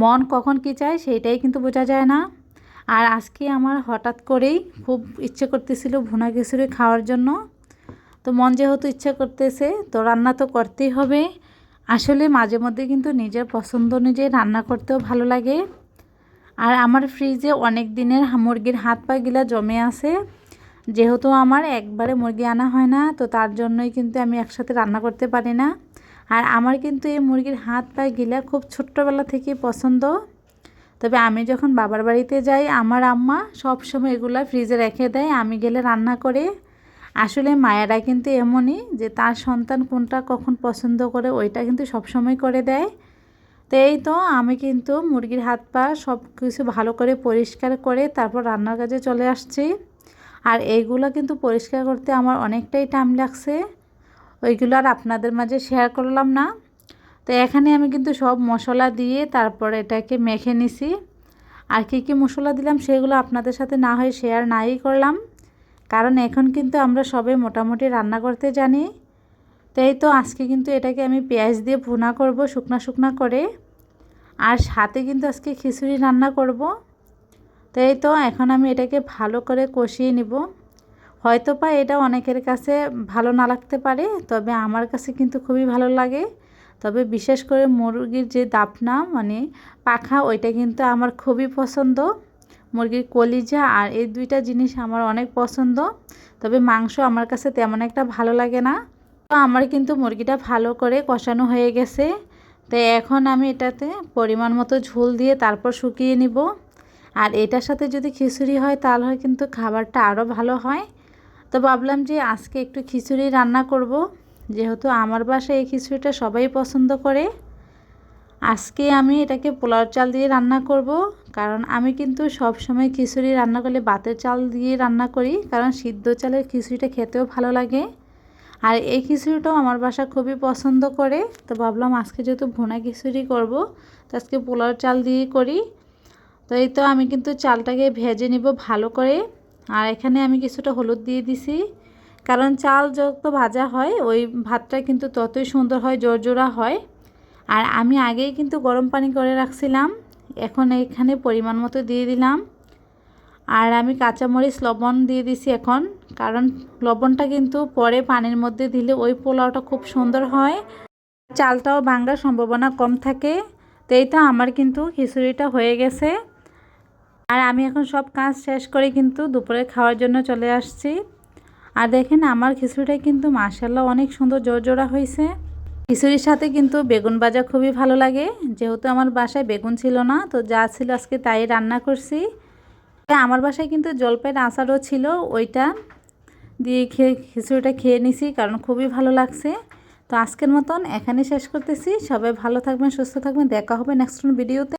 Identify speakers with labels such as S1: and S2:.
S1: মন কখন কী চায় সেইটাই কিন্তু বোঝা যায় না। আর আজকে আমার হঠাৎ করেই খুব ইচ্ছে করতেছিল ভুনা খিচুড়ি খাওয়ার জন্য। তো মন যেহেতু ইচ্ছা করতেছে, তো রান্না তো করতেই হবে। আসলে মাঝে মধ্যে কিন্তু নিজের পছন্দ অনুযায়ী রান্না করতেও ভালো লাগে। আর আমার ফ্রিজে অনেক দিনের মুরগির হাত পা গিলা জমে আছে। যেহেতু আমার একবারে মুরগি আনা হয় না, তো তার জন্যই কিন্তু আমি একসাথে রান্না করতে পারি না। আর আমার কিন্তু এই মুরগির হাত পা গিলা খুব ছোট্টবেলা থেকে পছন্দ। তবে আমি যখন বাবার বাড়িতে যাই, আমার আম্মা সব সময় এগুলো ফ্রিজে রেখে দেয়, আমি গেলে রান্না করে। আসলে মায়েরা কিন্তু এমনই যে তার সন্তান কোনটা কখন পছন্দ করে, ওইটা কিন্তু সবসময় করে দেয়। তো এই তো আমি কিন্তু মুরগির হাত পা সব কিছু ভালো করে পরিষ্কার করে তারপর রান্নার কাজে চলে আসছি। আর এইগুলো কিন্তু পরিষ্কার করতে আমার অনেকটাই টাইম লাগছে। ওইগুলো আর আপনাদের মাঝে শেয়ার করলাম না। তো এখানে আমি কিন্তু সব মশলা দিয়ে তারপর এটাকে মেখে নিছি। আর কী কী মশলা দিলাম সেগুলো আপনাদের সাথে না হয় শেয়ার নাই করলাম। কারণ এখন কিন্তু আমরা সবে মোটামুটি রান্না করতে জানি। তো এই তো আজকে কিন্তু এটাকে আমি পেঁয়াজ দিয়ে ভুনা করব শুকনা শুকনা করে। আর সাথে কিন্তু আজকে খিচুড়ি রান্না করব। তো এই তো এখন আমি এটাকে ভালো করে কষিয়ে নিব। হয়তো বা এটা অনেকের কাছে ভালো না লাগতে পারে, তবে আমার কাছে কিন্তু খুবই ভালো লাগে। তবে বিশেষ করে মুরগির যে দাপনা মানে পাখা, ওইটা কিন্তু আমার খুবই পছন্দ। মুরগির কলিজা আর এই দুইটা জিনিস আমার অনেক পছন্দ, তবে মাংস আমার কাছে তেমন একটা ভালো লাগে না। তো আমার কিন্তু মুরগিটা ভালো করে কষানো হয়ে গেছে। তো এখন আমি এটাতে পরিমাণ মতো ঝোল দিয়ে তারপর শুকিয়ে নিব। আর এটার সাথে যদি খিচুড়ি হয়, তাহলে কিন্তু খাবারটা আরও ভালো হয়। তো ভাবলাম যে আজকে একটু খিচুড়ি রান্না করব। যেহেতু আমার বাসায় এই খিচুড়িটা সবাই পছন্দ করে, আজকে আমি এটাকে পোলাও চাল দিয়ে রান্না করব। কারণ আমি কিন্তু সব সময় খিচুড়ি রান্না করলে বাতের চাল দিয়ে রান্না করি, কারণ সিদ্ধ চালের খিচুড়িটা খেতেও ভালো লাগে। আর এই খিচুড়িটাও আমার বাসা খুবই পছন্দ করে, তো ভাবলাম আজকে যেহেতু ভুনা খিচুড়ি করব, তো আজকে পোলাও চাল দিয়ে করি। তো এই তো আমি কিন্তু চালটাকে ভেজে নিব ভালো করে। আর এখানে আমি কিছুটা হলুদ দিয়ে দিছি। কারণ চাল যত ভাজা হয়, ওই ভাতটা কিন্তু ততই সুন্দর হয়, জোরজোড়া হয়। আর আমি আগেই কিন্তু গরম পানি করে রাখছিলাম। এখন এখানে পরিমাণ মতো দিয়ে দিলাম। আর আমি কাঁচামরিচ, লবণ দিয়ে দিছি এখন। কারণ লবণটা কিন্তু পরে পানির মধ্যে দিলে ওই পোলাওটা খুব সুন্দর হয়। চালটাও ভাঙার সম্ভাবনা কম থাকে। তো এই তো আমার কিন্তু খিচুড়িটা হয়ে গেছে। আর আমি এখন সব কাজ শেষ করে কিন্তু দুপুরে খাওয়ার জন্য চলে আসছি। আর দেখেন আমার খিচুড়িটা কিন্তু মাসাল্লাহ অনেক সুন্দর জোর জোড়া হয়েছে। খিচুড়ির সাথে কিন্তু বেগুন ভাজা খুবই ভালো লাগে। যেহেতু আমার বাসায় বেগুন ছিল না, তো যা ছিল আজকে তাই রান্না করছি। আমার বাসায় কিন্তু জলপাইয়ের আচারও ছিল ওইটা। দিয়ে খেয়ে খিচুড়িটা খেয়ে নিছি কারণ খুবই ভালো লাগছে। তো আজকের মতন এখানে শেষ করতেছি। সবাই ভালো থাকবেন, সুস্থ থাকবেন। দেখা হবে নেক্সট ভিডিওতে